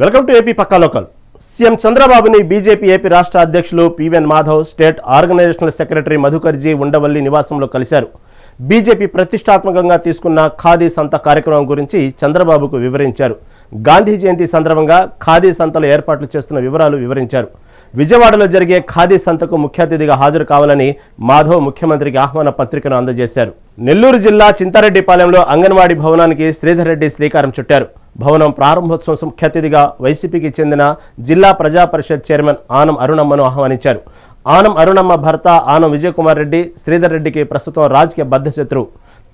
Welcome to AP Pakka local. CM చంద్రబాబుని BJP AP రాష్ట్ర అధ్యక్షులు PVN Madhav state organisational secretary Madhukar ji Undavalli నివాసంలో కలిశారు. BJP ప్రతిష్టాత్మకంగా తీసుకున్న ఖాదీ సంత కార్యక్రమం గురించి చంద్రబాబుకు వివరించారు. గాంధీ జయంతి సందర్భంగా ఖాదీ సంతల ఏర్పాట్లు చేస్తున్న వివరాలు వివరించారు. విజయవాడలో జరిగే ఖాదీ సంతకు ముఖ్య అతిథిగా హాజరు కావాలని మాధవ్ ముఖ్యమంత్రికి ఆహ్వాన పత్రికను అందజేశారు. నెల్లూరు జిల్లా చింతారెడ్డిపాలెంలో అంగన్వాడీ భవనానికి శ్రీధర్ రెడ్డి శ్రీకారం చుట్టారు. భవనం ప్రారంభోత్సవం ముఖ్య అతిథిగా వైసీపీకి చెందిన జిల్లా ప్రజా పరిషత్ చైర్మన్ ఆనం అరుణమ్మను ఆహ్వానించారు. ఆనం అరుణమ్మ భర్త ఆనం విజయకుమార్ రెడ్డి శ్రీధర్ రెడ్డికి ప్రస్తుతం రాజకీయ బద్ధశత్రు.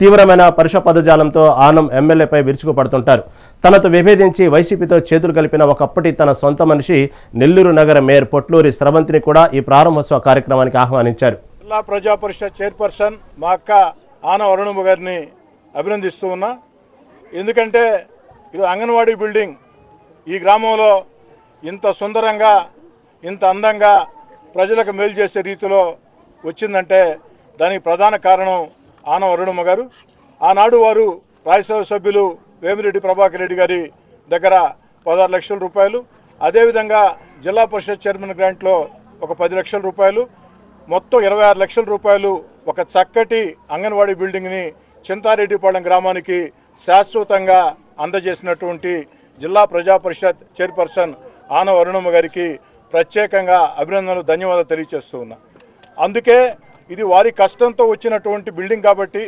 తీవ్రమైన పరుష పదజాలంతో ఆనం ఎమ్మెల్యేపై విరుచుకుపడుతుంటారు. తనతో విభేదించి వైసీపీతో చేతులు కలిపిన ఒకప్పటి తన సొంత మనిషి నెల్లూరు నగర మేయర్ పొట్లూరి స్రవంతిని కూడా ఈ ప్రారంభోత్సవ కార్యక్రమానికి ఆహ్వానించారు. జిల్లా ప్రజా పరిషత్ చైర్పర్సన్ మా అక్క ఆనం అరుణమ్మ గారిని అభినందిస్తూ ఉన్నా. ఎందుకంటే ఇది అంగన్వాడీ బిల్డింగ్. ఈ గ్రామంలో ఇంత సుందరంగా ఇంత అందంగా ప్రజలకు మేలు చేసే రీతిలో వచ్చిందంటే దానికి ప్రధాన కారణం ఆనవ అరుణమ్మ గారు. ఆనాడు వారు రాజ్యసభ సభ్యులు వేమిరెడ్డి ప్రభాకర్ రెడ్డి గారి దగ్గర పదహారు లక్షల రూపాయలు. అదేవిధంగా జిల్లా పరిషత్ చైర్మన్ గ్రాంట్లో ఒక పది లక్షల రూపాయలు. మొత్తం ఇరవై ఆరు లక్షల రూపాయలు ఒక చక్కటి అంగన్వాడీ బిల్డింగ్ని చింతారెడ్డిపాళెం గ్రామానికి శాశ్వతంగా అందజేసినటువంటి జిల్లా ప్రజా పరిషత్ చైర్పర్సన్ ఆనవ అరుణమ్మ గారికి ప్రత్యేకంగా అభినందనలు ధన్యవాదాలు తెలియజేస్తూ ఉన్నా. అందుకే ఇది వారి కష్టంతో వచ్చినటువంటి బిల్డింగ్ కాబట్టి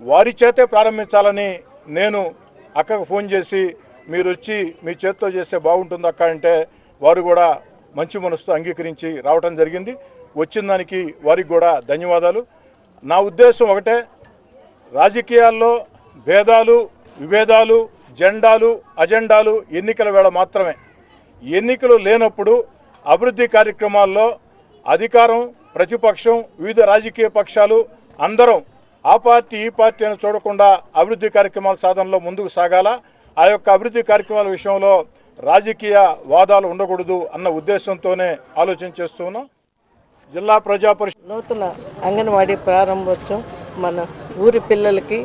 వారి చేతే ప్రారంభించాలని నేను అక్కకు ఫోన్ చేసి మీరు వచ్చి మీ చేత్తో చేస్తే బాగుంటుంది అక్క అంటే వారు కూడా మంచి మనసుతో అంగీకరించి రావటం జరిగింది. వచ్చిన దానికి వారికి కూడా ధన్యవాదాలు. నా ఉద్దేశం ఒకటే రాజకీయాల్లో భేదాలు విభేదాలు జెండాలు అజెండాలు ఎన్నికల వేళ మాత్రమే. ఎన్నికలు లేనప్పుడు అభివృద్ధి కార్యక్రమాల్లో అధికారం ప్రతిపక్షం వివిధ రాజకీయ పక్షాలు అందరం ఆ పార్టీ ఈ పార్టీ అని చూడకుండా అభివృద్ధి కార్యక్రమాల సాధనలో ముందుకు సాగాల. ఆ యొక్క అభివృద్ధి కార్యక్రమాల విషయంలో రాజకీయ వాదాలు ఉండకూడదు అన్న ఉద్దేశంతోనే ఆలోచన చేస్తున్నాం జిల్లా ప్రజా పరిషత్ నూతన అంగన్వాడీ ప్రారంభోత్సవం మన ఊరి పిల్లలకి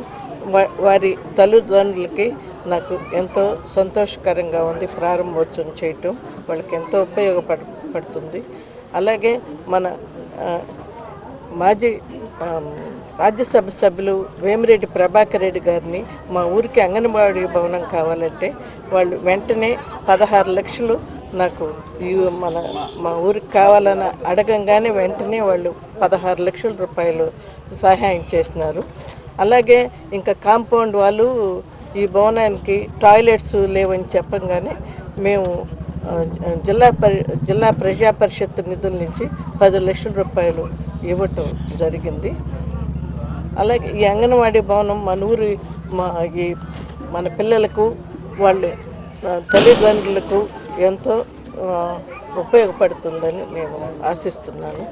వారి తల్లిదండ్రులకి నాకు ఎంతో సంతోషకరంగా ఉంది ప్రారంభోత్సవం చేయటం. వాళ్ళకి ఎంతో ఉపయోగపడ పడుతుంది. అలాగే మన మాజీ రాజ్యసభ సభ్యులు వేమిరెడ్డి ప్రభాకర్ రెడ్డి గారిని మా ఊరికి అంగన్వాడీ భవనం కావాలంటే వాళ్ళు వెంటనే పదహారు లక్షలు నాకు మన మా ఊరికి కావాలని అడగంగానే వెంటనే వాళ్ళు పదహారు లక్షల రూపాయలు సహాయం చేసినారు అలాగే ఇంకా కాంపౌండ్ వాళ్ళు ఈ భవనానికి టాయిలెట్స్ లేవని చెప్పంగానే మేము జిల్లా పరి జిల్లా ప్రజా పరిషత్ నిధుల నుంచి పది లక్షల రూపాయలు ఇవ్వటం జరిగింది. అలాగే ఈ అంగన్వాడీ భవనం మన ఊరి మా ఈ మన పిల్లలకు వాళ్ళు తల్లిదండ్రులకు ఎంతో ఉపయోగపడుతుందని నేను ఆశిస్తున్నాను.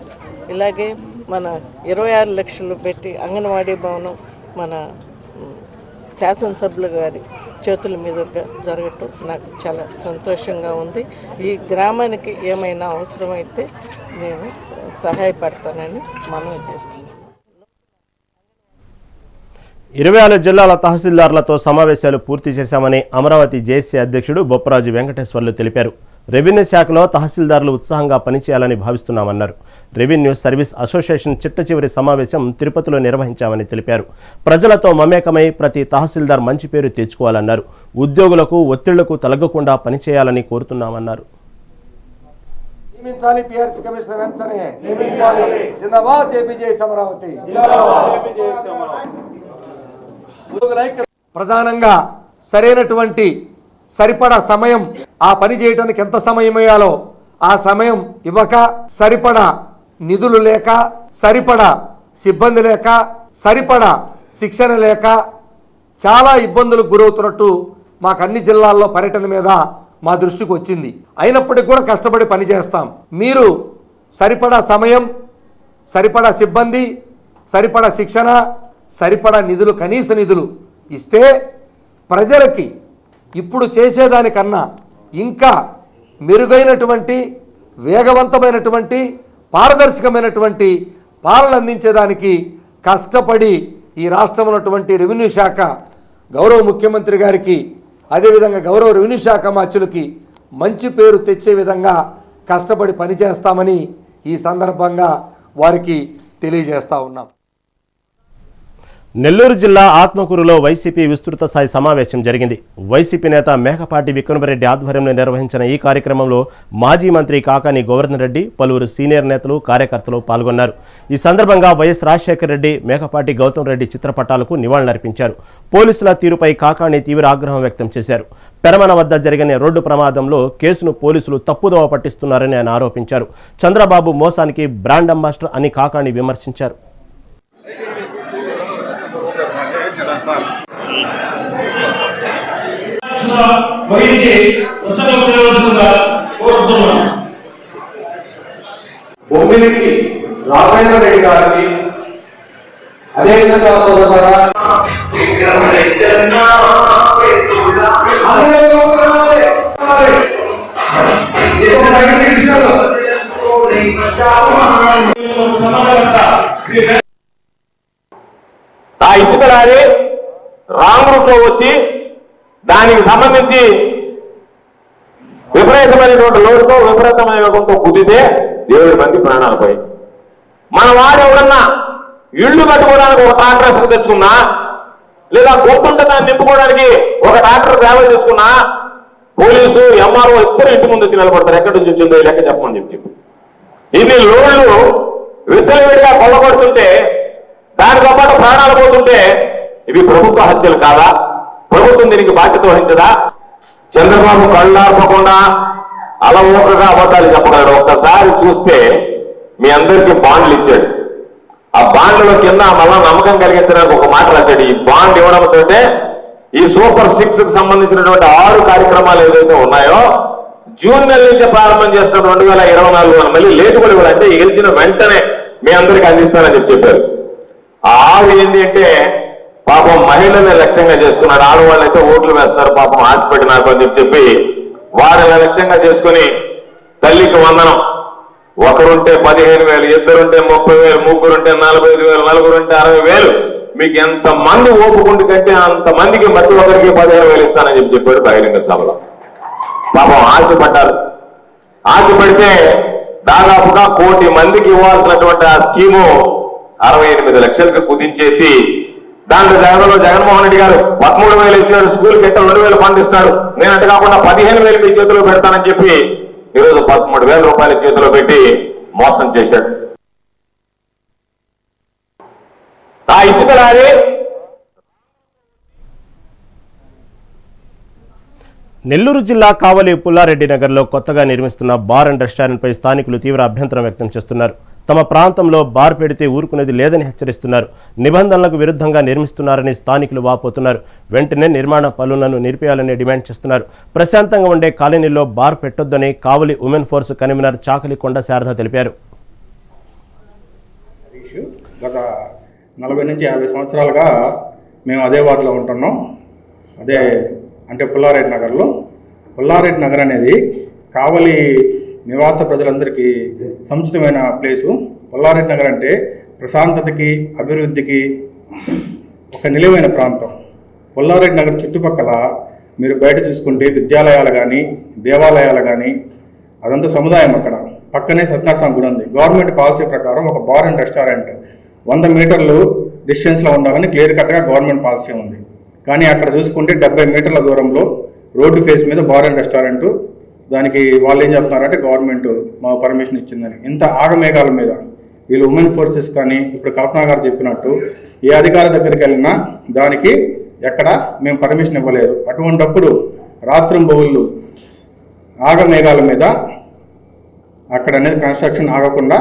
ఇలాగే మన ఇరవై ఆరు లక్షలు పెట్టి అంగన్వాడీ భవనం మన శాసనసభ్యుల గారి చేతుల మీదుగా జరగటం నాకు చాలా సంతోషంగా ఉంది. ఈ గ్రామానికి ఏమైనా అవసరమైతే నేను సహాయపడతానని మనవి చేస్తున్నాను. ఇరవై ఆరు జిల్లాల తహసీల్దార్లతో సమావేశాలు పూర్తి చేశామని అమరావతి జేసీ అధ్యక్షుడు బొప్పరాజు వెంకటేశ్వర్లు తెలిపారు. రెవెన్యూ శాఖలో తహసీల్దార్లు ఉత్సాహంగా పనిచేయాలని భావిస్తున్నామన్నారు. రెవెన్యూ సర్వీస్ అసోసియేషన్ చిట్ట చివరి సమావేశం తిరుపతిలో నిర్వహించామని తెలిపారు. ప్రజలతో మమేకమై ప్రతి తహసీల్దార్ మంచి పేరు తెచ్చుకోవాలన్నారు. ఉద్యోగులకు ఒత్తిళ్ళకు తలగకుండా పనిచేయాలని కోరుతున్నామన్నారు. నియమించాలి పిఆర్సీ కమిషనర్ వెంటనే. జిందాబాద్ ఏపీజేఎస్ అమరావతి. ఉద్యోగుల ఐక్య- ప్రధానంగా సరైనటువంటి సరిపడా సమయం ఆ పని చేయడానికి ఎంత సమయం ఇవ్వాలో ఆ సమయం ఇవ్వక సరిపడా నిధులు లేక సరిపడా సిబ్బంది లేక సరిపడా శిక్షణ లేక చాలా ఇబ్బందులకు గురవుతున్నట్టు మాకు అన్ని జిల్లాల్లో పర్యటన మీద మా దృష్టికి వచ్చింది. అయినప్పటికీ కూడా కష్టపడి పనిచేస్తాం మీరు సరిపడా సమయం సరిపడా సిబ్బంది సరిపడా శిక్షణ సరిపడా నిధులు కనీస నిధులు ఇస్తే ప్రజలకి ఇప్పుడు చేసేదానికన్నా ఇంకా మెరుగైనటువంటి వేగవంతమైనటువంటి పారదర్శకమైనటువంటి పాలన అందించేదానికి కష్టపడి ఈ రాష్ట్రం ఉన్నటువంటి రెవెన్యూ శాఖ గౌరవ ముఖ్యమంత్రి గారికి అదేవిధంగా గౌరవ రెవెన్యూ శాఖ మార్చులకి మంచి పేరు తెచ్చే విధంగా కష్టపడి పనిచేస్తామని ఈ సందర్భంగా వారికి తెలియజేస్తా ఉన్నాం. నెల్లూరు జిల్లా ఆత్మకూరులో వైసీపీ విస్తృత స్థాయి సమావేశం జరిగింది. వైసీపీ నేత మేకపాటి విక్రమరెడ్డి ఆధ్వర్యంలో నిర్వహించిన ఈ కార్యక్రమంలో మాజీ మంత్రి కాకాని గోవర్ధన్ రెడ్డి పలువురు సీనియర్ నేతలు కార్యకర్తలు పాల్గొన్నారు. ఈ సందర్భంగా వైఎస్ రాజశేఖర రెడ్డి మేకపాటి గౌతమ్ రెడ్డి చిత్రపటాలకు నివాళులర్పించారు పోలీసుల తీరుపై కాకాని తీవ్ర ఆగ్రహం వ్యక్తం చేశారు. పెరమన వద్ద జరిగిన రోడ్డు ప్రమాదంలో కేసును పోలీసులు తప్పుదోవ పట్టిస్తున్నారని ఆయన ఆరోపించారు. చంద్రబాబు మోసానికి బ్రాండ్ అంబాసిడర్ అని కాకాని విమర్శించారు. వహించి ఉత్సవం చేయవలసిందిగా కోరుతున్నాం బొమ్మిలికి రామేంద్ర రెడ్డి గారికి అదేవిధంగా సోదరులారా ఆ రాంగ్ రూట్లో వచ్చి దానికి సంబంధించి విపరీతమైనటువంటి లోటుతో విపరీతమైన వేగంతో కుదితే దేవుడి మంది ప్రాణాలు పోయి మన వాడు ఎవడన్నా ఇళ్ళు కట్టుకోవడానికి ఒక ట్రాక్టర్ అసలు తెచ్చుకున్నా లేదా గుర్తుంటే దాన్ని నింపుకోవడానికి ఒక ట్రాక్టర్ ట్రావెల్ తెచ్చుకున్నా పోలీసు ఎంఆర్ఓ ఇద్దరు ఇంటి ముందు వచ్చి నిలబడతారు. ఎక్కడి నుంచి వచ్చిందో లెక్క చెప్పమని చెప్పి చెప్పి. ఇన్ని లోన్లు విచ్చలవిడిగా కొల్లగొడుతుంటే దానితో పాటు ప్రాణాలు పోతుంటే ఇవి ప్రభుత్వ హత్యలు కాదా? ప్రభుత్వం దీనికి బాధ్యత వహించదా? చంద్రబాబు కళ్ళార్పకుండా అలవోకగా అబద్ధాలు చెప్పగలడు. ఒక్కసారి చూస్తే మీ అందరికీ బాండ్లు ఇచ్చాడు. ఆ బాండ్ల కింద మళ్ళా నమ్మకం కలిగించడానికి ఒక మాట రాశాడు. ఈ బాండ్ ఇవ్వడంతో ఈ సూపర్ సిక్స్కు సంబంధించినటువంటి ఆరు కార్యక్రమాలు ఏదైతే ఉన్నాయో జూన్ నెల నుంచి ప్రారంభం చేస్తున్న రెండు వేల ఇరవై నాలుగు మళ్ళీ లేటు కూడా ఇవ్వాలంటే గెలిచిన వెంటనే మీ అందరికి అందిస్తానని చెప్పి చెప్పారు. ఆ ఆరు ఏంటి అంటే పాపం మహిళల్ని లక్ష్యంగా చేసుకున్నారు ఆడవాళ్ళు అయితే ఓట్లు వేస్తారు పాపం ఆశపెట్టి నాకు అని చెప్పి చెప్పి వారిని లక్ష్యంగా చేసుకుని తల్లికి వందనం. ఒకరుంటే పదిహేను వేలు ఇద్దరుంటే ముప్పై వేలు ముగ్గురుంటే నలభై ఐదు వేలు నలుగురుంటే అరవై వేలు. మీకు ఎంత మంది ఓపుకుంటు కంటే అంత మందికి ప్రతి ఒక్కరికి పదిహేను వేలు ఇస్తానని చెప్పి చెప్పాడు బహిరంగ సభలో. పాపం ఆశపడ్డారు. ఆశపడితే దాదాపుగా కోటి మందికి ఇవ్వాల్సినటువంటి ఆ స్కీము అరవై ఎనిమిది లక్షలకు కుదించేసి దాంట్లో జగన్లో జగన్మోహన్ రెడ్డి గారు పదమూడు వేలు ఇచ్చాడు స్కూల్ కిట్ట రెండు వేలు ఫండ్ ఇస్తాడు నేను అటు కాకుండా పదిహేను వేలు మీ చేతిలో పెడతానని చెప్పి ఈరోజు పదమూడు వేల రూపాయలు చేతిలో పెట్టి మోసం చేశాడు. ఆ ఇసుక లారీ. నెల్లూరు జిల్లా కావలి పుల్లారెడ్డి నగర్లో కొత్తగా నిర్మిస్తున్న బార్ అండ్ రెస్టారెంట్పై స్థానికులు తీవ్ర అభ్యంతరం వ్యక్తం చేస్తున్నారు. తమ ప్రాంతంలో బార్ పెడితే ఊరుకునేది లేదని హెచ్చరిస్తున్నారు. నిబంధనలకు విరుద్ధంగా నిర్మిస్తున్నారని స్థానికులు వాపోతున్నారు. వెంటనే నిర్మాణ పనులను నిలిపేయాలని డిమాండ్ చేస్తున్నారు. ప్రశాంతంగా ఉండే కాలనీలో bar పెట్టొద్దని Kavali women force convener Chakali Konda Sarada తెలిపారు. గత నలభై నుంచి యాభై సంవత్సరాలుగా మేము అదే వార్డులో ఉంటున్నాం. అదే అంటే పుల్లారెడ్డి నగర్లో. పుల్లారెడ్డి నగర్ అనేది కావలి నివాస ప్రజలందరికీ సముచితమైన ప్లేసు. పొల్లారెడ్డి నగర్ అంటే ప్రశాంతతకి అభివృద్ధికి ఒక నిలువైన ప్రాంతం. పొల్లారెడ్డి నగర్ చుట్టుపక్కల మీరు బయట చూసుకుంటే విద్యాలయాలు కానీ దేవాలయాలు కానీ అదంతా సముదాయం అక్కడ. పక్కనే సత్యనారాయణ గుడి ఉంది. గవర్నమెంట్ పాలసీ ప్రకారం ఒక బార్ అండ్ రెస్టారెంట్. వంద మీటర్లు డిస్టెన్స్లో ఉండాలని క్లియర్ కట్గా గవర్నమెంట్ పాలసీ ఉంది. కానీ అక్కడ చూసుకుంటే డెబ్బై మీటర్ల దూరంలో రోడ్డు ఫేస్ మీద బార్ అండ్ రెస్టారెంట్. దానికి వాళ్ళు ఏం చెప్తున్నారంటే గవర్నమెంట్ మా పర్మిషన్ ఇచ్చిందని. ఇంత ఆగమేఘాల మీద వీళ్ళు ఉమెన్ ఫోర్సెస్ కానీ ఇప్పుడు కల్పనా గారు చెప్పినట్టు ఏ అధికారి దగ్గరికి వెళ్ళినా దానికి ఎక్కడ మేము పర్మిషన్ ఇవ్వలేదు. అటువంటప్పుడు రాత్రింబౌళ్ళు ఆగమేఘాల మీద అక్కడ అనేది కన్స్ట్రక్షన్ ఆగకుండా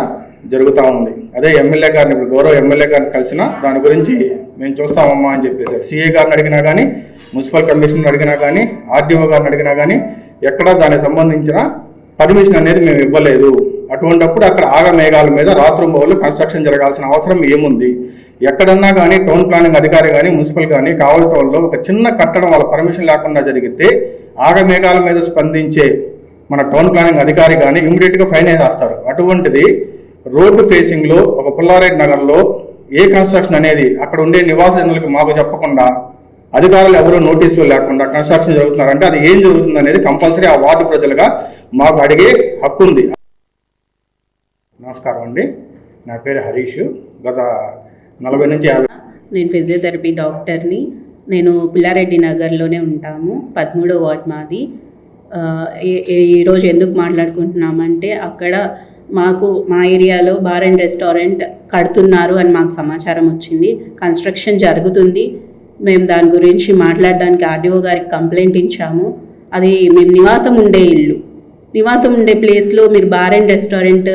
జరుగుతూ ఉంది. అదే ఎమ్మెల్యే గారిని ఇప్పుడు గౌరవ ఎమ్మెల్యే గారిని కలిసిన దాని గురించి మేము చూస్తామమ్మా అని చెప్పేశారు. సిఏ గారిని అడిగినా కానీ మున్సిపల్ కమిషనర్ అడిగినా కానీ ఆర్డీఓ గారిని అడిగినా కానీ ఎక్కడ దానికి సంబంధించిన పర్మిషన్ అనేది మేము ఇవ్వలేదు. అటువంటప్పుడు అక్కడ ఆగమేఘాల మీద రాత్రింబౌళ్ళు కన్స్ట్రక్షన్ జరగాల్సిన అవసరం ఏముంది? ఎక్కడన్నా కానీ టౌన్ ప్లానింగ్ అధికారి కానీ మున్సిపల్ కానీ కావలి టౌన్లో ఒక చిన్న కట్టడం వాళ్ళ పర్మిషన్ లేకుండా జరిగితే ఆగమేఘాల మీద స్పందించే మన టౌన్ ప్లానింగ్ అధికారి కానీ ఇమీడియట్గా ఫైన్ వేసేస్తారు అటువంటిది రోడ్డు ఫేసింగ్లో ఒక పుల్లారెడ్డి నగర్లో ఏ కన్స్ట్రక్షన్ అనేది అక్కడ ఉండే నివాసజనులకు మాకు చెప్పకుండా అధికారులు ఎవరు నోటీసులు లేకుండా కన్స్ట్రక్షన్ జరుగుతున్నారంటే అది ఏం జరుగుతుంది అనేది కంపల్సరీ ఆ వార్డు ప్రజలుగా మాకు అడిగే హక్కు ఉంది. నమస్కారం అండి. నా పేరు హరీష్. గత నలభై నుంచి యాభై నేను ఫిజియోథెరపీ డాక్టర్ని. నేను పిల్లారెడ్డి నగర్లోనే ఉంటాము. పదమూడో వార్డ్ మాది. ఈరోజు ఎందుకు మాట్లాడుకుంటున్నామంటే అక్కడ మాకు మా ఏరియాలో బార్ అండ్ రెస్టారెంట్ కడుతున్నారు అని మాకు సమాచారం వచ్చింది. కన్స్ట్రక్షన్ జరుగుతుంది. మేము దాని గురించి మాట్లాడడానికి ఆర్డీఓ గారికి కంప్లైంట్ ఇచ్చాము. అది మేము నివాసం ఉండే ఇల్లు. నివాసం ఉండే ప్లేస్లో మీరు బార్ అండ్ రెస్టారెంట్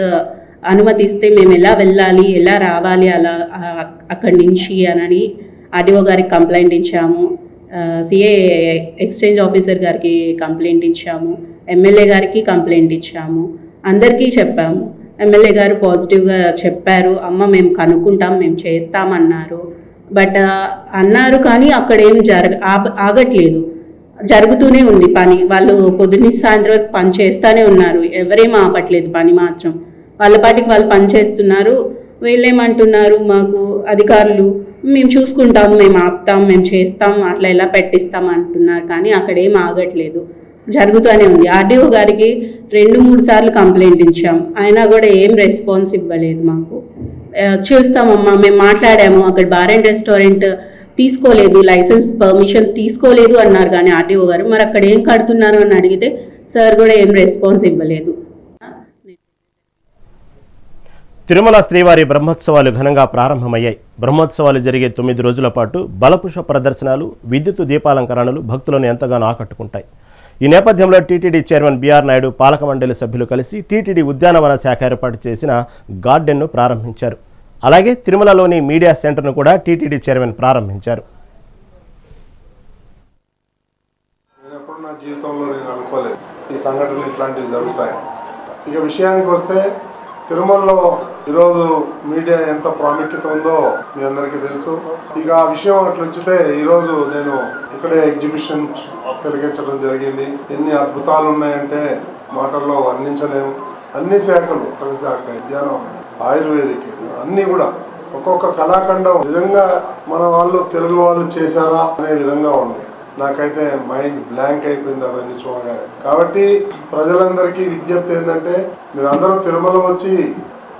అనుమతిస్తే మేము ఎలా వెళ్ళాలి ఎలా రావాలి అలా అక్కడి నుంచి అని ఆర్డీఓ గారికి కంప్లైంట్ ఇచ్చాము. సిఏ ఎక్స్చేంజ్ ఆఫీసర్ గారికి కంప్లైంట్ ఇచ్చాము. ఎమ్మెల్యే గారికి కంప్లైంట్ ఇచ్చాము. అందరికీ చెప్పాము. ఎమ్మెల్యే గారు పాజిటివ్గా చెప్పారు. అమ్మ మేము కనుక్కుంటాం మేము చేస్తామన్నారు. బట్ అన్నారు కానీ అక్కడ ఏం జరగ ఆగట్లేదు. జరుగుతూనే ఉంది పని. వాళ్ళు పొద్దున్న సాయంత్రం వరకు పని చేస్తూనే ఉన్నారు. ఎవరేం ఆపట్లేదు పని మాత్రం. వాళ్ళ పాటికి వాళ్ళు పని చేస్తున్నారు. వీళ్ళేమంటున్నారు? మాకు అధికారులు మేము చూసుకుంటాం మేము ఆపుతాం మేము చేస్తాం అట్లా ఎలా పెట్టిస్తాం అంటున్నారు కానీ అక్కడ ఏం ఆగట్లేదు. జరుగుతూనే ఉంది. ఆర్డీఓ గారికి రెండు మూడు సార్లు కంప్లైంట్ ఇచ్చాం అయినా కూడా ఏం రెస్పాన్స్ ఇవ్వలేదు మాకు. చూస్తామమ్మా మేము మాట్లాడాము. అక్కడ బార్ అండ్ రెస్టారెంట్ తీసుకోలేదు లైసెన్స్ పర్మిషన్ తీసుకోలేదు అన్నారు కానీ ఆర్టీఓ గారు. మరి అక్కడ ఏం కడుతున్నారు అని అడిగితే సార్ కూడా ఏం రెస్పాన్స్ ఇవ్వలేదు. తిరుమల శ్రీవారి బ్రహ్మోత్సవాలు ఘనంగా ప్రారంభమయ్యాయి. బ్రహ్మోత్సవాలు జరిగే తొమ్మిది రోజుల పాటు బలపుష ప్రదర్శనలు విద్యుత్ దీపాలంకరణలు భక్తులను ఎంతగానో ఆకట్టుకుంటాయి. ఈ నేపథ్యంలో టీటీడీ చైర్మన్ బీఆర్ నాయుడు పాలక మండలి సభ్యులు కలిసి టీటీడీ ఉద్యానవన శాఖ ఏర్పాటు చేసిన గార్డెన్ను ప్రారంభించారు. అలాగే తిరుమలలోని మీడియా సెంటర్ను కూడా టీటీడీ చైర్మన్ ప్రారంభించారు. జీవితంలో నేను అనుకోలేదు ఈ సంఘటనలు ఇట్లాంటివి జరుగుతాయి ఇక విషయానికి వస్తే తిరుమలలో ఈరోజు మీడియా ఎంత ప్రాముఖ్యత ఉందో మీ అందరికీ తెలుసు. ఇక ఆ విషయం అట్లొచ్చితే ఈరోజు నేను ఇక్కడే ఎగ్జిబిషన్ తిరిగించడం జరిగింది. ఎన్ని అద్భుతాలు ఉన్నాయంటే మాటల్లో వర్ణించలేము అన్ని శాఖలు ఒక శాఖ విజ్ఞానం ఆయుర్వేదిక్ అన్నీ కూడా ఒక్కొక్క కళాఖండం నిజంగా మన వాళ్ళు తెలుగు వాళ్ళు చేశారా అనే విధంగా ఉంది. నాకైతే మైండ్ బ్లాంక్ అయిపోయింది అవన్నీ చూడగానే. కాబట్టి ప్రజలందరికీ విజ్ఞప్తి ఏంటంటే మీరు అందరూ తిరుమల వచ్చి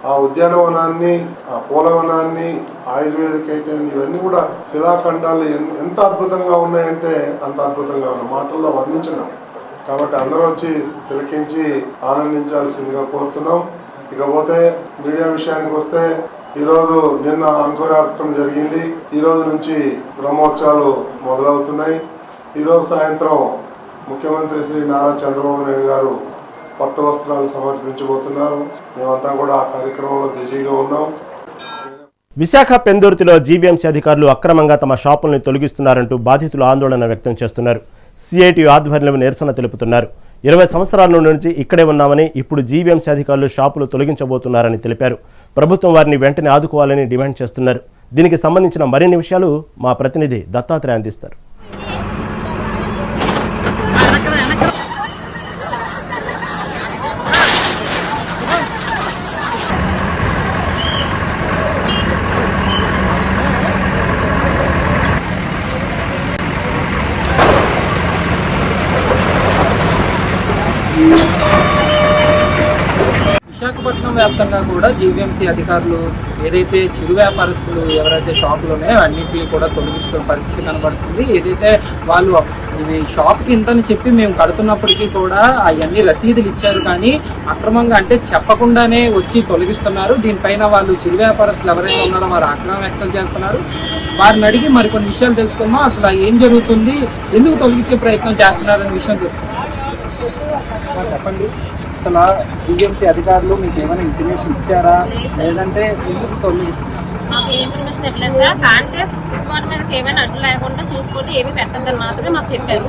ఆ ఉద్యానవనాన్ని ఆ పూలవనాన్ని ఆయుర్వేదిక్ అయితే ఇవన్నీ కూడా శిలాఖండాలు ఎంత అద్భుతంగా ఉన్నాయంటే అంత అద్భుతంగా ఉన్నాయి. మాటల్లో వర్ణించలేం. కాబట్టి అందరూ వచ్చి తిలకించి ఆనందించాల్సిందిగా కోరుతున్నాం. ఇకపోతే మీడియా విషయానికి వస్తే ఈరోజు నిన్న అంకురార్పణ జరిగింది. ఈరోజు నుంచి బ్రహ్మోత్సవాలు మొదలవుతున్నాయి. ఈరోజు సాయంత్రం ముఖ్యమంత్రి శ్రీ నారా చంద్రబాబు నాయుడు గారు పట్టు వస్త్రాలు సమర్పించబోతున్నారు. మేమంతా కూడా ఆ కార్యక్రమంలో బిజీగా ఉన్నాం. విశాఖ పెందుర్తిలో జీవీఎంసీ అధికారులు అక్రమంగా తమ షాపుల్ని తొలగిస్తున్నారంటూ బాధితులు ఆందోళన వ్యక్తం చేస్తున్నారు. సిఐటి ఆధ్వర్యంలో నిరసన తెలుపుతున్నారు. ఇరవై సంవత్సరాల నుంచి ఇక్కడే ఉన్నామని ఇప్పుడు జీవీఎంసీ అధికారులు షాపులు తొలగించబోతున్నారని తెలిపారు. ప్రభుత్వం వారిని వెంటనే ఆదుకోవాలని డిమాండ్ చేస్తున్నారు. దీనికి సంబంధించిన మరిన్ని విషయాలు మా ప్రతినిధి దత్తాత్రేయ అందిస్తారు. వ్యాప్తంగా కూడా జీవీఎంసీ అధికారులు ఏదైతే చిరు వ్యాపారస్తులు ఎవరైతే షాపులు ఉన్నాయో అన్నింటినీ కూడా తొలగిస్తున్న పరిస్థితి కనబడుతుంది. ఏదైతే వాళ్ళు ఇవి షాప్కి ఇంతని చెప్పి మేము కడుతున్నప్పటికీ కూడా అవన్నీ రసీదులు ఇచ్చారు కానీ అక్రమంగా అంటే చెప్పకుండానే వచ్చి తొలగిస్తున్నారు. దీనిపైన వాళ్ళు చిరు వ్యాపారస్తులు ఎవరైతే ఉన్నారో వారు ఆగ్రహం వ్యక్తం చేస్తున్నారు. వారిని అడిగి మరికొన్ని విషయాలు తెలుసుకుందాం. అసలు ఏం జరుగుతుంది? ఎందుకు తొలగించే ప్రయత్నం చేస్తున్నారనే విషయం చెప్పండి. అసలు జీవీఎంసీ అధికారులు మీకు ఏమైనా ఇన్ఫర్మేషన్ ఇచ్చారా? లేదంటే ఎందుకు తొమ్మిది మాకు ఏ ఇన్ఫర్మేషన్ ఇవ్వలేదు సార్. కాంటే ఫుట్బాల్ మీదకి ఏమైనా అడ్డు లేకుండా చూసుకుంటే ఏమీ పెట్టద్దని మాత్రమే మాకు చెప్పారు.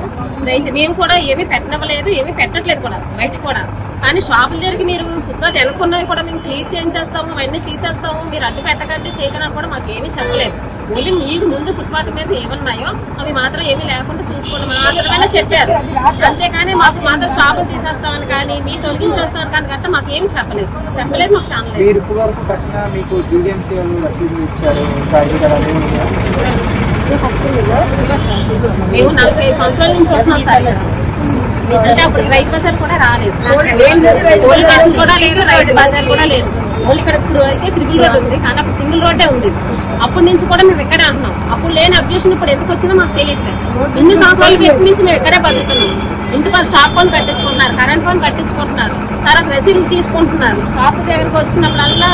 మేము కూడా ఏమీ పెట్టనివ్వలేదు ఏమీ పెట్టట్లేదు కూడా బయట కూడా. కానీ షాపుల దగ్గరికి మీరు ఫుట్బాల్ వెనుకున్నవి కూడా మేము క్లీన్ చేయించేస్తాము అవన్నీ తీసేస్తాము మీరు అడ్డు పెట్టకండి చేయకనని కూడా మాకు ఏమీ చెప్పలేదు. ఓన్లీ మీకు ముందు ఫుట్పాత్ మీద ఏమన్నాయో అవి మాత్రం ఏమీ లేకుండా చూసుకోండి మాత్రమే చెప్పారు. అంతేగాని మాకు మాత్రం షాపులు తీసేస్తామని కానీ మీ తొలగించేస్తామని కానీ గట్ట మాకు ఏమి చెప్పలేదు. చెప్పలేదు మాకు ఛానల్ మీరు వరకు మీకు రసీదులు ఇచ్చారు? మేము నలభై ఐదు సంవత్సరాల నుంచి ఉంటున్నాం సార్. అంటే అప్పుడు రైతు బజార్ కూడా రాలేదు. ఓల్డ్ బజార్ కూడా లేదు. రైతు బజార్ కూడా లేదు. ఓన్లీ ఇక్కడ ఇప్పుడు అయితే త్రిబుల్ రోడ్ ఉంది కానీ అప్పుడు సింగిల్ రోడ్డే ఉంది. అప్పటి నుంచి కూడా మేము ఇక్కడే అంటున్నాం. అప్పుడు లేని అబ్జెక్షన్ ఇప్పుడు ఎందుకు వచ్చినా మాకు తెలియట్లేదు. ఇన్ని సంవత్సరాల క్రితం నుంచి మేము ఇక్కడే బతుకుతున్నాం. ఇంటి వాళ్ళు షాప్ పని కట్టించుకుంటున్నారు కరెంట్ పని కట్టించుకుంటున్నారు తర్వాత రసీదులు తీసుకుంటున్నారు. షాప్ దగ్గరకు వచ్చినప్పుడల్లా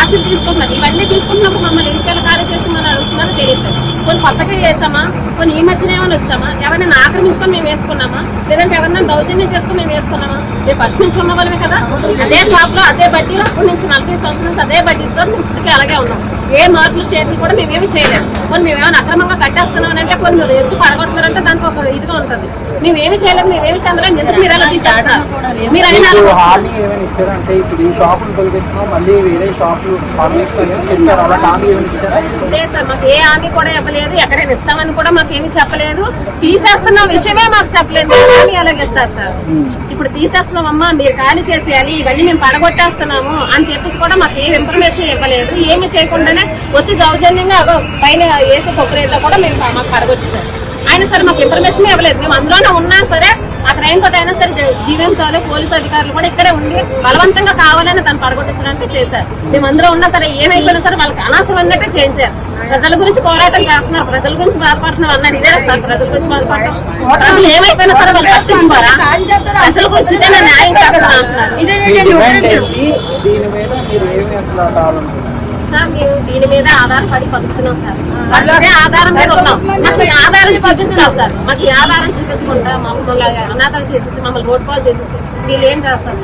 ఆశలు తీసుకుంటున్నారు. ఇవన్నీ తీసుకుంటున్నప్పుడు మమ్మల్ని ఇంటికి ఖాళీ చేసి మనం అడుగుతున్నారో తెలియట్లేదు. కొన్ని కొత్తగా చేసామా కొన్ని ఈ మధ్యన ఏమైనా వచ్చామా? ఎవరైనా ఆక్రమించుకొని మేము వేసుకున్నామా? లేదంటే ఎవరైనా దౌర్జన్యం చేసుకొని మేము వేసుకున్నామా? మేము ఫస్ట్ నుంచి ఉన్న వాళ్ళమే కదా. అదే షాప్లో అదే బడ్డీలో అప్పటి నుంచి నలభై సంవత్సరాల నుంచి అదే బడ్డీతో మేము ఇప్పటికీ అలాగే ఉన్నాం. ఏ మార్పులు చేతులు కూడా మేమేమి చేయలేము. కొన్ని మేమేమైనా అక్రమంగా కట్టేస్తున్నాం అంటే కొన్ని మీరు వచ్చి పడగొడుతున్నారంటే దానికి ఒక ఇదిగా ఉంటుంది. మేమేమి చేయలేము మేమేమి చంద్రం ఎందుకు మీరు ఎలా తీసేస్తున్నారు మీరు అయినా హామీ ఏమైనా ఇచ్చారంటే ఇప్పుడు ఈ షాపులు తొలగిస్తున్నాం మళ్ళీ వేరే షాపులు అలా లేదు సార్ మాకు ఏ హామీ కూడా ఇవ్వలేదు. ఎక్కడైనా ఇస్తామని కూడా మాకు ఏమీ చెప్పలేదు. తీసేస్తున్న విషయమే మాకు చెప్పలేదు. హామీ అలాగే ఇస్తారు సార్? ఇప్పుడు తీసేస్తున్నామమ్మా మీరు ఖాళీ చేసేయాలి ఇవన్నీ మేము పడగొట్టేస్తున్నాము అని చెప్పేసి కూడా మాకు ఏం ఇన్ఫర్మేషన్ ఇవ్వలేదు. ఏమి చేయకుండానే ఒత్తి దౌర్జన్యంగా అగో పైన వేసే కొబ్బరితో కూడా మేము మాకు పడగొట్టేసారు ఆయన సరే మాకు ఇన్ఫర్మేషన్ ఇవ్వలేదు. మేము అందులోనే ఉన్నా సరే అక్కడ ఏం కొత్త అయినా సరే జీవీఎంసీ వాళ్ళు పోలీసు అధికారులు కూడా ఇక్కడే ఉండి బలవంతంగా కావాలని తను పడగొట్టించడానికి చేశారు. మేము అందరూ ఉన్నా సరే ఏమైపోయినా సరే వాళ్ళకి అనవసరం అన్నట్టే చేయించారు. ప్రజల గురించి పోరాటం చేస్తున్నారు. ప్రజల గురించి బాధపడుతున్నారు అన్నారు ఇదే సార్. ప్రజల గురించి బాధపడటం ప్రజలు ఏమైపోయినా సరే వాళ్ళు పట్టించుకోరా? ప్రజల గురించి న్యాయం చేస్తున్నా అంటున్నారు. సార్ మేము దీని మీద ఆధారపడి బతుకుతున్నాం సార్. అదే ఆధారం మీద ఉన్నాం. మాకు ఆధారం చూపించాలి సార్. మాకు ఆధారం చూపించకుండా మమ్మల్ని అనాథాలు చేసేసి మమ్మల్ని రోడ్ పాలు చేసేసి వీళ్ళు ఏం చేస్తారు?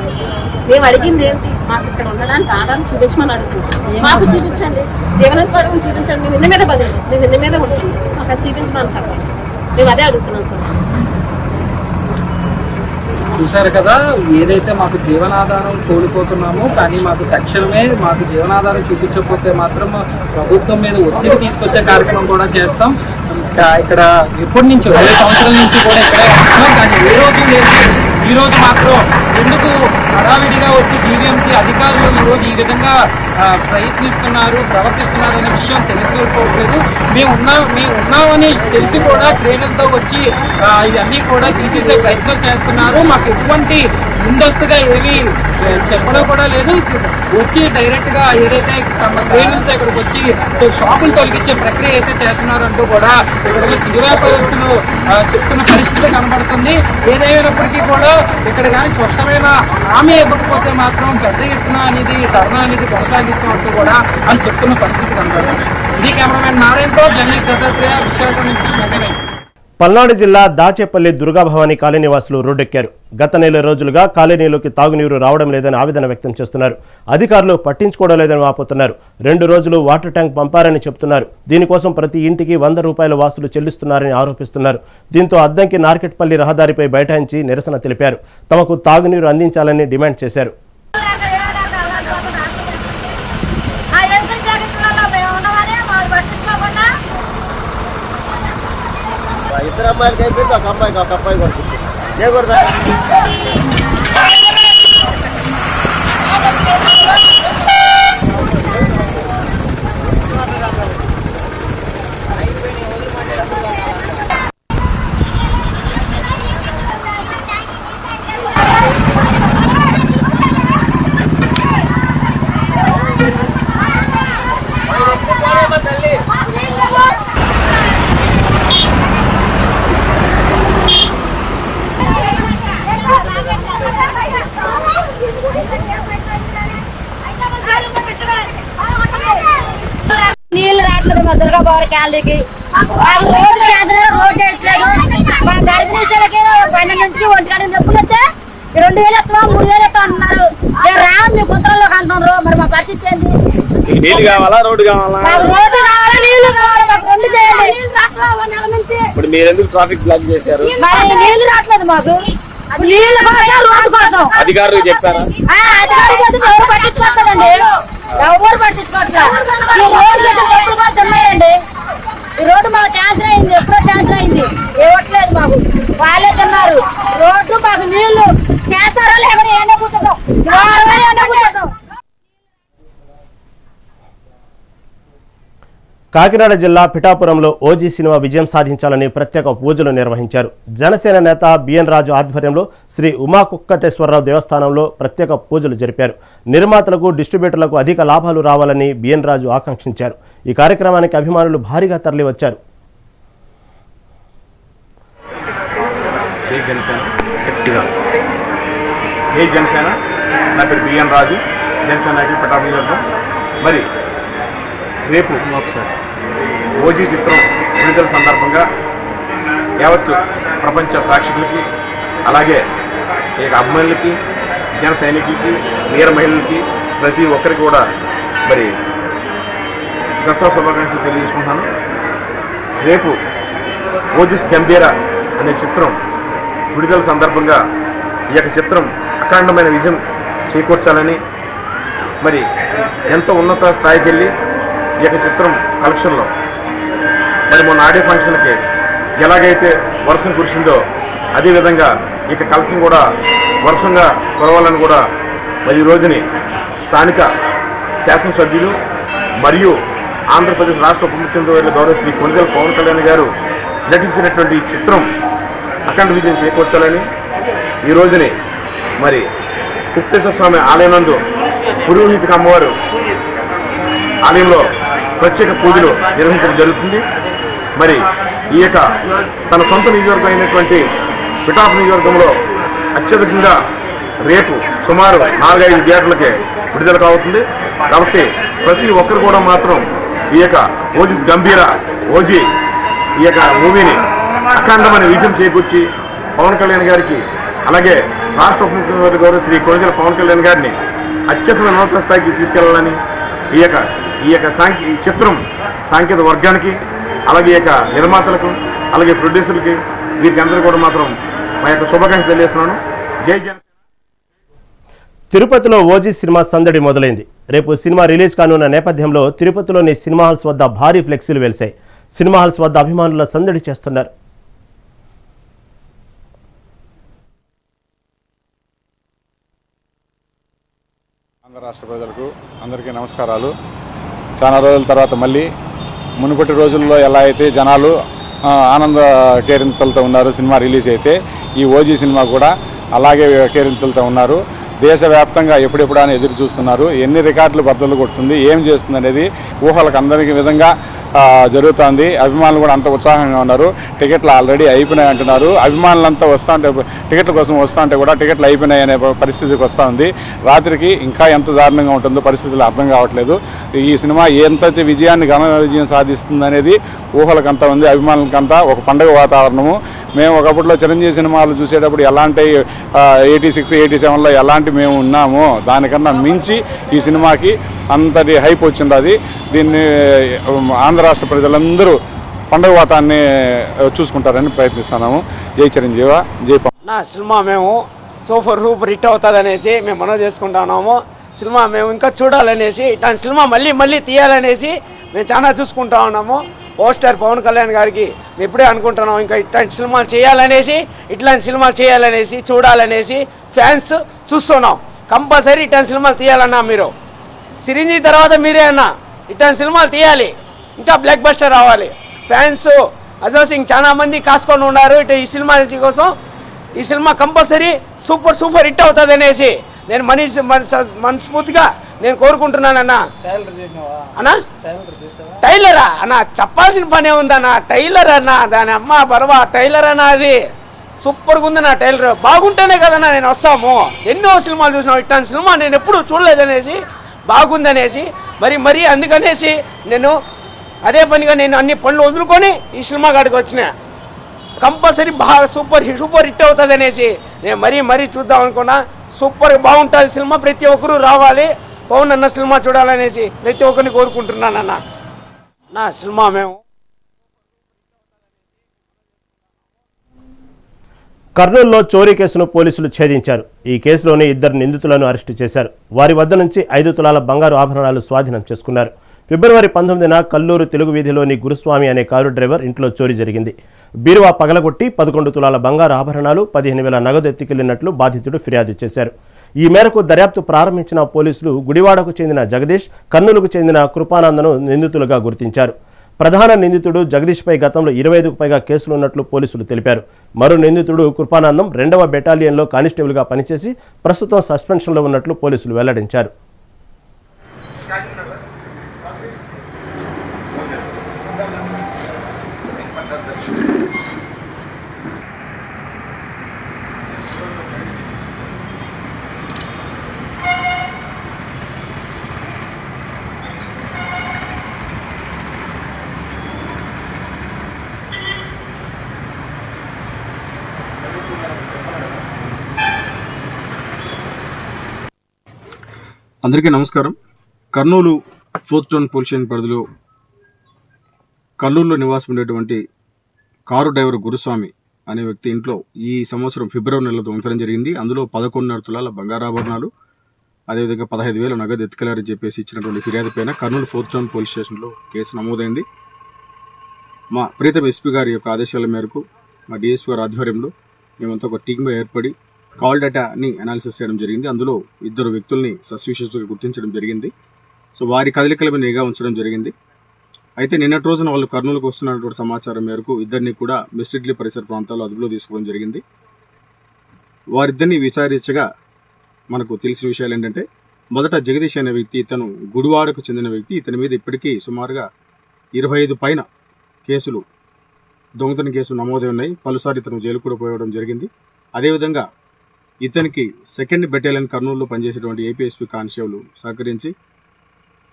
మేము అడిగింది మాకు ఇక్కడ ఉండడానికి ఆధారం చూపించమని అడుగుతున్నాం. మాకు చూపించండి. జీవనోపాధి చూపించండి. మేము మీద బతుకు మేము ఇంటి మీద ఉంటాం మాకు చూపించమని చెప్పండి. మేము అదే అడుగుతున్నాం సార్. చూశారు కదా ఏదైతే మాకు జీవనాధారం కోల్పోతున్నామో కానీ మాకు తక్షణమే మాకు జీవనాధారం చూపించకపోతే మాత్రం ప్రభుత్వం మీద ఒత్తిడి తీసుకొచ్చే కార్యక్రమం కూడా చేస్తాం. ఇక్కడ ఎప్పటి నుంచి ఇరవై సంవత్సరాల నుంచి కూడా ఇక్కడే ఉంటున్నాం. కానీ ఏ రోజు లేదు. ఈ రోజు మాత్రం ఎందుకు హడావిడిగా వచ్చి జీవీఎంసీ అధికారులు ఈ రోజు ఈ విధంగా ప్రయత్నిస్తున్నారు ప్రవర్తిస్తున్నారు అనే విషయం తెలిసిపోవట్లేదు మేము ఉన్నా మేము ఉన్నామని తెలిసి కూడా ట్రైన్లతో వచ్చి ఇవన్నీ కూడా తీసేసే ప్రయత్నం చేస్తున్నారు. మాకు ఎటువంటి ముందస్తుగా ఏమీ చెప్పడం కూడా లేదు. వచ్చి డైరెక్ట్గా ఏదైతే తమ క్రేన్లతో ఇక్కడికి వచ్చి షాపులు తొలగించే ప్రక్రియ అయితే చేస్తున్నారంటూ కూడా ఇక్కడ చిరు వ్యాపారస్తులు చెప్తున్న పరిస్థితి కనబడుతుంది. ఏదేమైనప్పటికీ కూడా ఇక్కడ కానీ స్పష్టమైన హామీ ఇవ్వకపోతే మాత్రం పెద్ద ఎత్తున అనేది ధర్నా అనేది కొనసాగిస్తున్నట్టు కూడా అని చెప్తున్న పరిస్థితి కనబడుతుంది. ఇది కెమెరామెన్ నారాయణతో జర్నలిస్ట్ దత్తాత్రేయ విశాఖ నుంచి మెగనై పల్నాడు జిల్లా దాచేపల్లి దుర్గాభవాని కాలనీ వాసులు రోడ్డెక్కారు. గత నెల రోజులుగా కాలనీలోకి తాగునీరు రావడం లేదని ఆవేదన వ్యక్తం చేస్తున్నారు. అధికారులు పట్టించుకోవడం లేదని వాపోతున్నారు. రెండు రోజులు వాటర్ ట్యాంక్ పంపారని చెప్తున్నారు దీనికోసం ప్రతి ఇంటికి వంద రూపాయల వాసులు చెల్లిస్తున్నారని ఆరోపిస్తున్నారు. దీంతో అద్దంకి నార్కెట్పల్లి రహదారిపై బైఠాయించి నిరసన తెలిపారు. తమకు తాగునీరు అందించాలని డిమాండ్ చేశారు ఆ ఎదురు జాగ్రత్తలలో మేము ఉన్నవారే మాకు పట్టించుకోకుండా ఇద్దరు అమ్మాయిలకి అయిపోయింది ఒక అమ్మాయికి ఒక అబ్బాయి కొడుతుంది. ఏ కొడతా మా దుర్గా పవర్ క్యాలరీకి రోడ్డు వేయట్లేదు మా గర్భిణీలకి పన్నెండింటికి ఒంటి గంట నొప్పులు వస్తే రెండు వేలు ఎత్తవా మూడు వేలు ఎత్తా అంటున్నారు. రాము మీ పుత్రంలోకి అంటున్నారు మరి మా పరిస్థితి ఏంది? నీళ్ళు కావాలా రోడ్డు కావాలా? మాకు రోడ్డు కావాలి నీళ్ళు కావాలి మాకు రెండు నెల నుంచి. ఇప్పుడు మీరు ఎందుకు ట్రాఫిక్ బ్లాక్ చేశారు? మరి నీళ్ళు రావట్లేదు మాకు. నీళ్ళ కోసం రోడ్డు కోసం. అధికారులకు చెప్పారా? ఆ, అధికారులు ఎవరు పట్టించుకోవట్లేదండి. ఎవరు పట్టించుకోవట్లేదు ఈ రోడ్డు తిన్నారండి ఈ రోడ్డు మాకు ట్యాంకర్ అయింది ఎప్పుడో ట్యాంకర్ అయింది. ఇవ్వట్లేదు మాకు. వాళ్ళే తిన్నారు. రోడ్డు మాకు నీళ్ళు చేస్తారో లేకపోతే ఏమైనా కూర్చుంటాం ఎండ కూర్చుంటాం కాకినాడ జిల్లా పిఠాపురంలో ఓజీ సినిమా విజయం సాధించాలని ప్రత్యేక పూజలు నిర్వహించారు. జనసేన నేత బిఎన్ రాజు ఆధ్వర్యంలో శ్రీ ఉమా కుక్కటేశ్వరరావు దేవస్థానంలో ప్రత్యేక పూజలు జరిపారు. నిర్మాతలకు డిస్ట్రిబ్యూటర్లకు అధిక లాభాలు రావాలని బిఎన్ రాజు ఆకాంక్షించారు. ఈ కార్యక్రమానికి అభిమానులు భారీగా తరలివచ్చారు. నా పేరు బిఎన్ రాజు. జనసేన మరి రేపు ఒకసారి ఓజీ చిత్రం విడుదల సందర్భంగా యావత్ ప్రపంచ ప్రేక్షకులకి అలాగే ఈ అమ్మాయిలకి అభిమానులకి జన సైనికులకి వీర మహిళలకి ప్రతి ఒక్కరికి కూడా మరి దసరా శుభాకాంక్షలు తెలియజేసుకుంటున్నాను. రేపు ఓజిస్ గంభీర అనే చిత్రం విడుదల సందర్భంగా ఈ యొక్క చిత్రం అఖండమైన విజయం చేకూర్చాలని మరి ఎంతో ఉన్నత స్థాయికి వెళ్ళి ఈ యొక్క చిత్రం కలెక్షన్లో మరి మొన్న ఆడే ఫంక్షన్కి ఎలాగైతే వర్షం కురిసిందో అదేవిధంగా ఇక కలసం కూడా వర్షంగా కురవాలని కూడా మరి ఈ రోజుని స్థానిక శాసనసభ్యులు మరియు ఆంధ్రప్రదేశ్ రాష్ట్ర ఉప ముఖ్యమంత్రి గౌరవ శ్రీ కొనిదెల పవన్ కళ్యాణ్ గారు నటించినటువంటి ఈ చిత్రం అఖండ విజయం చేకూర్చాలని ఈ రోజుని మరి కుక్తేశ్వర స్వామి ఆలయనందు పురోహితిక అమ్మవారు ఆలయంలో ప్రత్యేక పూజలు నిర్వహించడం జరుగుతుంది. మరి ఈ యొక్క తన సొంత నియోజకవర్గం అయినటువంటి పిఠాపు నియోజకవర్గంలో అత్యధికంగా రేపు సుమారు నాలుగైదు థియేటర్లకే విడుదల కావుతుంది కాబట్టి ప్రతి ఒక్కరు కూడా మాత్రం ఈ యొక్క ఓజీ గంభీర ఓజీ ఈ యొక్క మూవీని అఖండమైన విజయం చేకూర్చి పవన్ కళ్యాణ్ గారికి అలాగే రాష్ట్ర ఉప ముఖ్యమంత్రి గౌరవ శ్రీ కొనిదెల పవన్ కళ్యాణ్ గారిని అత్యుత్తమ ఉన్నత స్థాయికి తీసుకెళ్ళాలని ఈ యొక్క ఈ యొక్క సాంకే చిత్రం సాంకేతిక వర్గానికి అలాగే యొక్క నిర్మాతలకు అలాగే ప్రొడ్యూసర్లకి వీరికి అందరూ కూడా మాత్రం మా యొక్క శుభాకాంక్షలు తెలియజేస్తున్నాను. జై జన. తిరుపతిలో ఓజీ సినిమా సందడి మొదలైంది. రేపు సినిమా రిలీజ్ కానున్న నేపథ్యంలో తిరుపతిలోని సినిమా హాల్స్ వద్ద భారీ ఫ్లెక్సీలు వెలిశాయి. సినిమా హాల్స్ వద్ద అభిమానుల సందడి చేస్తున్నారు. ఆంధ్ర రాష్ట్ర ప్రజలకు అందరికీ నమస్కారాలు. చాలా రోజుల తర్వాత మళ్ళీ మునుపటి రోజుల్లో ఎలా అయితే జనాలు ఆనంద కేరింతలతో ఉన్నారు సినిమా రిలీజ్ అయితే ఈ ఓజీ సినిమా కూడా అలాగే కేరింతలతో ఉన్నారు. దేశవ్యాప్తంగా ఎప్పుడెప్పుడు అని ఎదురు చూస్తున్నారు. ఎన్ని రికార్డులు బద్దలు కొడుతుంది ఏం చేస్తుంది అనేది ఊహలకు అందరికీ విధంగా జరుగుతోంది. అభిమానులు కూడా అంత ఉత్సాహంగా ఉన్నారు. టికెట్లు ఆల్రెడీ అయిపోయినాయి అంటున్నారు. అభిమానులంతా వస్తా అంటే టికెట్ల కోసం వస్తా అంటే కూడా టికెట్లు అయిపోయినాయి అనే పరిస్థితికి వస్తూ ఉంది. రాత్రికి ఇంకా ఎంత దారుణంగా ఉంటుందో పరిస్థితులు అర్థం కావట్లేదు. ఈ సినిమా ఎంతైతే విజయాన్ని ఘన విజయం సాధిస్తుంది అనేది ఊహలకంతా ఉంది అభిమానులకంతా. ఒక పండుగ వాతావరణము. మేము ఒకప్పట్లో చిరంజీవి సినిమాలు చూసేటప్పుడు ఎలాంటి ఎయిటీ సిక్స్ ఎయిటీ సెవెన్లో ఎలాంటి మేము ఉన్నామో దానికన్నా మించి ఈ సినిమాకి అంతటి హైప్ వచ్చింది అది. దీన్ని ఆంధ్ర రాష్ట్ర ప్రజలందరూ పండుగ వాతాన్ని చూసుకుంటారని ప్రయత్నిస్తున్నాము. జై చిరంజీవ జై నా సినిమా మేము సూపర్ సూపర్ హిట్ అవుతుంది అనేసి మేము మనం చేసుకుంటున్నాము. సినిమా మేము ఇంకా చూడాలనేసి ఇట్లాంటి సినిమా మళ్ళీ మళ్ళీ తీయాలనేసి మేము చాలా చూసుకుంటా ఉన్నాము. పోస్టర్ పవన్ కళ్యాణ్ గారికి మేము ఇప్పుడే అనుకుంటున్నాం ఇంకా ఇట్లాంటి సినిమాలు చేయాలనేసి ఇట్లాంటి సినిమాలు చేయాలనేసి చూడాలనేసి ఫ్యాన్స్ చూస్తున్నాం. కంపల్సరీ ఇట్లాంటి సినిమాలు తీయాలన్నా మీరు. సిరింజీ తర్వాత మీరే అన్న. ఇట్లాంటి సినిమాలు తీయాలి. ఇంకా బ్లాక్ బస్టర్ రావాలి. ఫ్యాన్స్ అజయ్ సింగ్ చాలా మంది కాసుకొని ఉన్నారు. ఇటు ఈ సినిమా కోసం. ఈ సినిమా కంపల్సరీ సూపర్ సూపర్ హిట్ అవుతుంది అనేసి నేను మనీష్ మనస్- మనస్ఫూర్తిగా నేను కోరుకుంటున్నానన్న అన్నా. టైలరా అన్న? చెప్పాల్సిన పనే ఉందన్న టైలర్ అన్న దాని అమ్మ పర్వా టైలర్ అన్న అది. సూపర్గా ఉంది నా టైలర్ బాగుంటేనే కదన్నా నేను వస్తాము. ఎన్నో సినిమాలు చూసినా ఇట్లాంటి సినిమా నేను ఎప్పుడు చూడలేదనేసి బాగుందనేసి మరి మరీ అందుకనేసి నేను అదే పనిగా నేను అన్ని పనులు వదులుకొని ఈ సినిమా కాడికి వచ్చిన. కంపల్సరీ బాగా సూపర్ హిట్ సూపర్ హిట్ అవుతుంది అనేసి నేను మరీ మరీ చూద్దాం అనుకున్నా. సూపర్ బాగుంటుంది సినిమా ప్రతి ఒక్కరూ రావాలి. పవన్ అన్న సినిమా చూడాలనేసి ప్రతి ఒక్కరిని కోరుకుంటున్నానన్న. నా సినిమా మేము. కర్నూలులో చోరీ కేసును పోలీసులు ఛేదించారు. ఈ కేసులోనే ఇద్దరు నిందితులను అరెస్టు చేశారు. వారి వద్ద నుంచి ఐదు తులాల బంగారు ఆభరణాలు స్వాధీనం చేసుకున్నారు. ఫిబ్రవరి పంతొమ్మిదిన కల్లూరు తెలుగు వీధిలోని గురుస్వామి అనే కారు డ్రైవర్ ఇంట్లో చోరీ జరిగింది. బీరువా పగలగొట్టి పదకొండు తులాల బంగారు ఆభరణాలు పదిహేను వేల నగదు ఎత్తుకెళ్ళినట్లు బాధితుడు ఫిర్యాదు చేశారు. ఈ మేరకు దర్యాప్తు ప్రారంభించిన పోలీసులు గుడివాడకు చెందిన జగదీష్ కర్నూలుకు చెందిన కృపానందను నిందితులుగా గుర్తించారు. ప్రధాన నిందితుడు జగదీష్పై గతంలో ఇరవై ఐదుకు పైగా కేసులు ఉన్నట్లు పోలీసులు తెలిపారు. మరో నిందితుడు కృపానందం రెండవ బెటాలియన్లో కానిస్టేబుల్గా పనిచేసి ప్రస్తుతం సస్పెన్షన్లో ఉన్నట్లు పోలీసులు వెల్లడించారు. అందరికీ నమస్కారం. Kurnool fourth town police station పరిధిలో కర్నూలులో నివాసం ఉండేటువంటి కారు డ్రైవర్ గురుస్వామి అనే వ్యక్తి ఇంట్లో ఈ సంవత్సరం ఫిబ్రవరి నెలలో దొంగతనం జరిగింది. అందులో పదకొండున్నర తులాల బంగారాభరణాలు అదేవిధంగా పదహైదు వేల నగదు ఎత్తుకెళ్ళారని చెప్పేసి ఇచ్చినటువంటి ఫిర్యాదు పైన కర్నూలు ఫోర్త్ టౌన్ పోలీస్ స్టేషన్లో కేసు నమోదైంది. మా ప్రీతం ఎస్పీ గారి యొక్క ఆదేశాల మేరకు మా డిఎస్పీ గారి ఆధ్వర్యంలో మేమంతా ఒక టీమ్గా ఏర్పడి కాల్ డేటాని అనాలిసిస్ చేయడం జరిగింది. అందులో ఇద్దరు వ్యక్తుల్ని సస్పిషియస్గా గుర్తించడం జరిగింది. సో వారి కదలికల మీద నిఘా ఉంచడం జరిగింది. అయితే నిన్నటి రోజున వాళ్ళు కర్నూలుకు వస్తున్నటువంటి సమాచారం మేరకు ఇద్దరిని కూడా మిస్టిడ్లీ పరిసర ప్రాంతాల్లో అదుపులో తీసుకోవడం జరిగింది. వారిద్దరిని విచారించగా మనకు తెలిసిన విషయాలు ఏంటంటే మొదట జగదీష్ అనే వ్యక్తి ఇతను గుడివాడకు చెందిన వ్యక్తి. ఇతని మీద ఇప్పటికీ సుమారుగా ఇరవై ఐదు పైన కేసులు దొంగతన కేసులు నమోదై ఉన్నాయి. పలుసారి ఇతను జైలు కూడా పోయడం జరిగింది. అదేవిధంగా ఇతనికి సెకండ్ బెటాలియన్ కర్నూలులో పనిచేసేటువంటి ఏపీఎస్పీ కానిస్టేబుల్ సహకరించి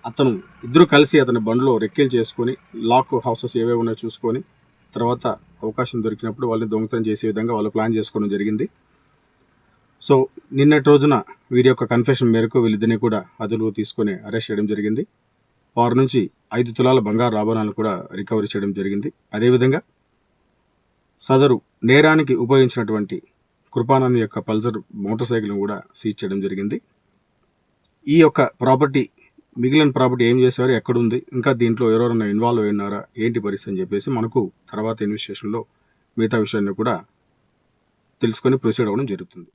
అతను ఇద్దరు కలిసి అతని బండ్లో రెక్కీలు చేసుకొని లాక్ హౌసెస్ ఏవే ఉన్నాయో చూసుకొని తర్వాత అవకాశం దొరికినప్పుడు వాళ్ళని దొంగతనం చేసే విధంగా వాళ్ళు ప్లాన్ చేసుకోవడం జరిగింది. సో నిన్నటి రోజున వీరి యొక్క కన్ఫెషన్ మేరకు వీళ్ళిద్దరిని కూడా అదులు తీసుకొని అరెస్ట్ చేయడం జరిగింది. వారి నుంచి ఐదు తులాల బంగారు రాబణాలను కూడా రికవరీ చేయడం జరిగింది. అదేవిధంగా సదరు నేరానికి ఉపయోగించినటువంటి కృపానంద్ యొక్క పల్సర్ మోటార్ సైకిల్ని కూడా సీజ్ చేయడం జరిగింది. ఈ యొక్క ప్రాపర్టీ మిగిలిన ప్రాపర్టీ ఏం చేశారు ఎక్కడుంది ఇంకా దీంట్లో ఎవరెవరైనా ఇన్వాల్వ్ అయినారా ఏంటి పరిస్థితి అని చెప్పేసి మనకు తర్వాత ఇన్వెస్టిగేషన్లో మిగతా విషయాన్ని కూడా తెలుసుకొని ప్రొసీడ్ అవ్వడం జరుగుతుంది.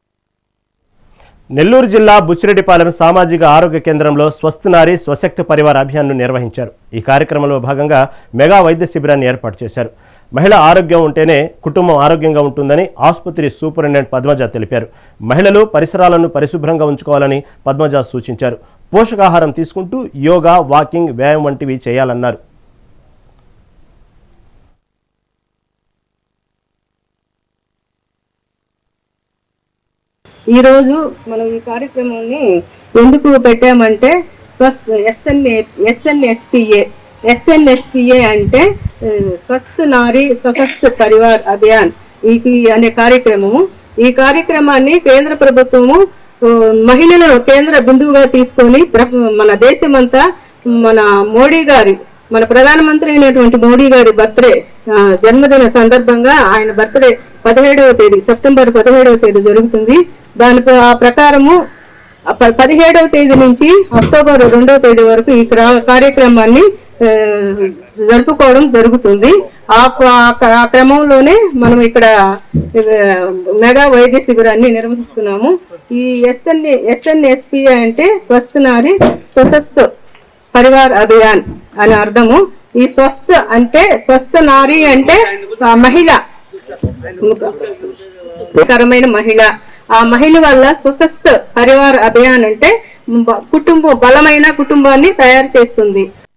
నెల్లూరు జిల్లా బుచ్చిరెడ్డిపాలెం సామాజిక ఆరోగ్య కేంద్రంలో స్వస్థనారి స్వశక్తి పరివార అభియాన్ను నిర్వహించారు. ఈ కార్యక్రమంలో భాగంగా మెగా వైద్య శిబిరాన్ని ఏర్పాటు చేశారు. మహిళ ఆరోగ్యం ఉంటేనే కుటుంబం ఆరోగ్యంగా ఉంటుందని ఆసుపత్రి సూపరింటెండెంట్ పద్మజ తెలిపారు. మహిళలు పరిసరాలను పరిశుభ్రంగా ఉంచుకోవాలని పద్మజ సూచించారు. పోషకాహారం తీసుకుంటూ యోగా వాకింగ్ వ్యాయామం వంటివి చేయాలన్నారు. ఈరోజు మనం ఈ కార్యక్రమాన్ని ఎందుకు పెట్టామంటే ఎస్ఎన్ఏ ఎస్ఎన్ఎస్పిఏ ఎస్ఎన్ఎస్పిఏ అంటే స్వస్థ నారీ స్వస్థ పరివార్ అభియాన్. ఈ అనే కార్యక్రమము. ఈ కార్యక్రమాన్ని కేంద్ర ప్రభుత్వము మహిళలను కేంద్ర బిందువుగా తీసుకొని ప్ర- మన దేశమంతా మన మోడీ గారి మన ప్రధానమంత్రి అయినటువంటి మోడీ గారి బర్త్డే జన్మదిన సందర్భంగా ఆయన బర్త్డే పదిహేడవ తేదీ సెప్టెంబర్ పదిహేడవ తేదీ జరుగుతుంది. దాని ఆ ప్రకారము ప- పదిహేడవ తేదీ నుంచి అక్టోబర్ రెండవ తేదీ వరకు ఈ క్రా- కార్యక్రమాన్ని జరుపుకోవడం జరుగుతుంది. ఆ క- క్రమంలోనే మనం ఇక్కడ మెగా వైద్య శిబిరాన్ని నిర్వహిస్తున్నాము. ఈ ఎస్ఎన్ఏ ఎస్ఎన్ఎస్పి అంటే స్వస్థ నారి స్వస్థ పరివార్ అభియాన్ అని అర్థము. ఈ స్వస్థ అంటే స్వస్థ నారి అంటే మహిళ. కరమైన మహిళ. ఆ మహిళ వల్ల స్వస్థ పరివార అభియాన్ అంటే కుటుంబం బలమైన కుటుంబాన్ని తయారు చేస్తుంది.